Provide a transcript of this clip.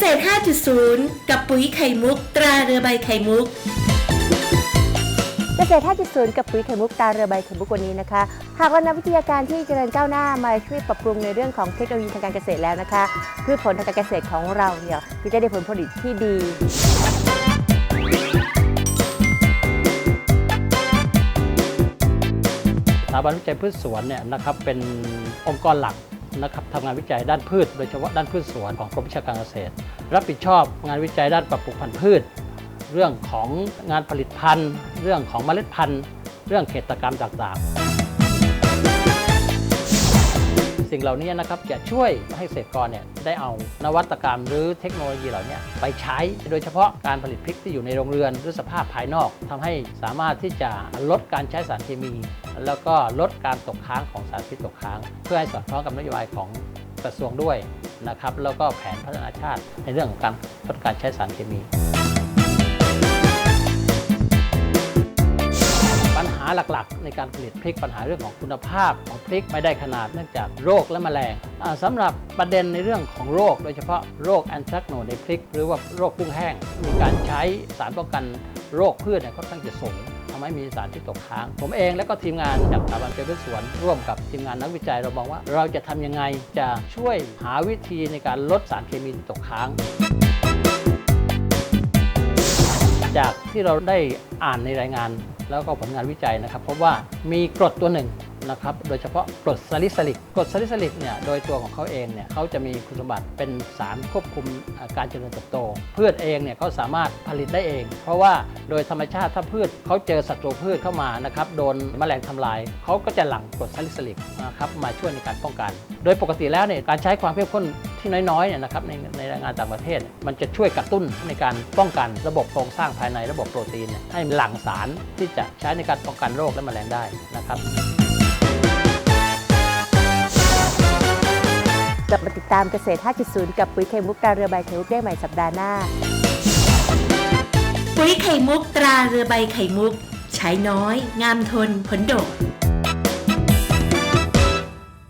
ษตร 5.0 กับปุ๋ยไข่มุก ตราเรือใบไข่มุก เกษตร 5.0 กับปุ๋ยไข่มุกตาเรือใบไข่มุกวันนี้นะคะ หากเรานำวิทยาการที่เจริญก้าวหน้ามาช่วยปรับปรุงในเรื่องของเทคโนโลยีทางการเกษตรแล้วนะคะพืชผลทางการเกษตรของเราเนี่ยก็จะได้ผลผลิตที่ดี สถาบันวิจัยพืชสวนเนี่ยนะครับเป็นองค์กรหลัก นะครับทำงานวิจัยด้านพืช โดยเฉพาะด้านพืชสวนของกรมวิชาการเกษตร รับผิดชอบงานวิจัยด้านปรับปรุงพันธุ์พืช เรื่องของงานผลิตพันธุ์เรื่องของเมล็ดพันธุ์ เรื่องเขตกรรมต่างๆ สิ่งเหล่านี้นะครับจะช่วยให้เกษตรกรเนี่ยได้เอานวัตกรรมหรือเทคโนโลยีเหล่านี้ไปใช้ โดยเฉพาะการผลิตพริกที่อยู่ในโรงเรือนหรือสภาพภายนอกทำให้สามารถที่จะลดการใช้สารเคมี แล้วก็ลดการตกค้างของสารพิษตกค้าง เพื่อให้สอดคล้องกับนโยบายของกระทรวงด้วยนะครับแล้วก็แผนพัฒนาชาติในเรื่องของการลดการใช้สารเคมี หาหลักๆ ในการผลิตพริกปัญหาเรื่องของคุณภาพของพริกไม่ได้ขนาดเนื่องจากโรคและแมลงอ่าสำหรับประเด็นในเรื่องของโรค โดยเฉพาะโรคแอนทรักโนในพริก หรือว่าโรคกุ้งแห้ง มีการใช้สารป้องกันโรคพืชเนี่ยค่อนข้างจะสูงทำให้มีสารที่ตกค้าง ผมเองและก็ทีมงานจากสถาบันเกษตรสวน ร่วมกับทีมงานนักวิจัยเรามองว่า เราจะทำยังไงจะช่วยหาวิธีในการลดสารเคมีที่ตกค้าง ที่เราได้อ่านในรายงานแล้วก็ผลงานวิจัยนะครับพบว่ามีกรดตัวหนึ่ง นะครับโดยเฉพาะกรดซาลิซิลิกกรดซาลิซิลิกเนี่ยโดยตัวของเขาเองเนี่ยเขาจะมีคุณสมบัติเป็นสารควบคุมการเจริญเติบโต พืชเองเนี่ยเขาสามารถผลิตได้เอง เพราะว่าโดยธรรมชาติถ้าพืชเขาเจอศัตรูพืชเข้ามานะครับโดนแมลงทำลายเขาก็จะหลั่งกรดซาลิซิลิกนะครับมาช่วยในการป้องกัน โดยปกติแล้วเนี่ยการใช้ความเข้มข้นที่น้อยๆเนี่ยนะครับในในรายงานต่างประเทศ มันจะช่วยกระตุ้นในการป้องกันระบบโครงสร้างภายในระบบโปรตีน ให้หลั่งสารที่จะใช้ในการป้องกันโรคและแมลงได้นะครับ กลับมาติดตามเกษตร 5.0 กับปุ๋ยไข่มุกตาเรือใบไข่มุกได้ใหม่สัปดาห์หน้า ปุ๋ยไข่มุกตราเรือใบไข่มุก ใช้น้อย งามทนผลดก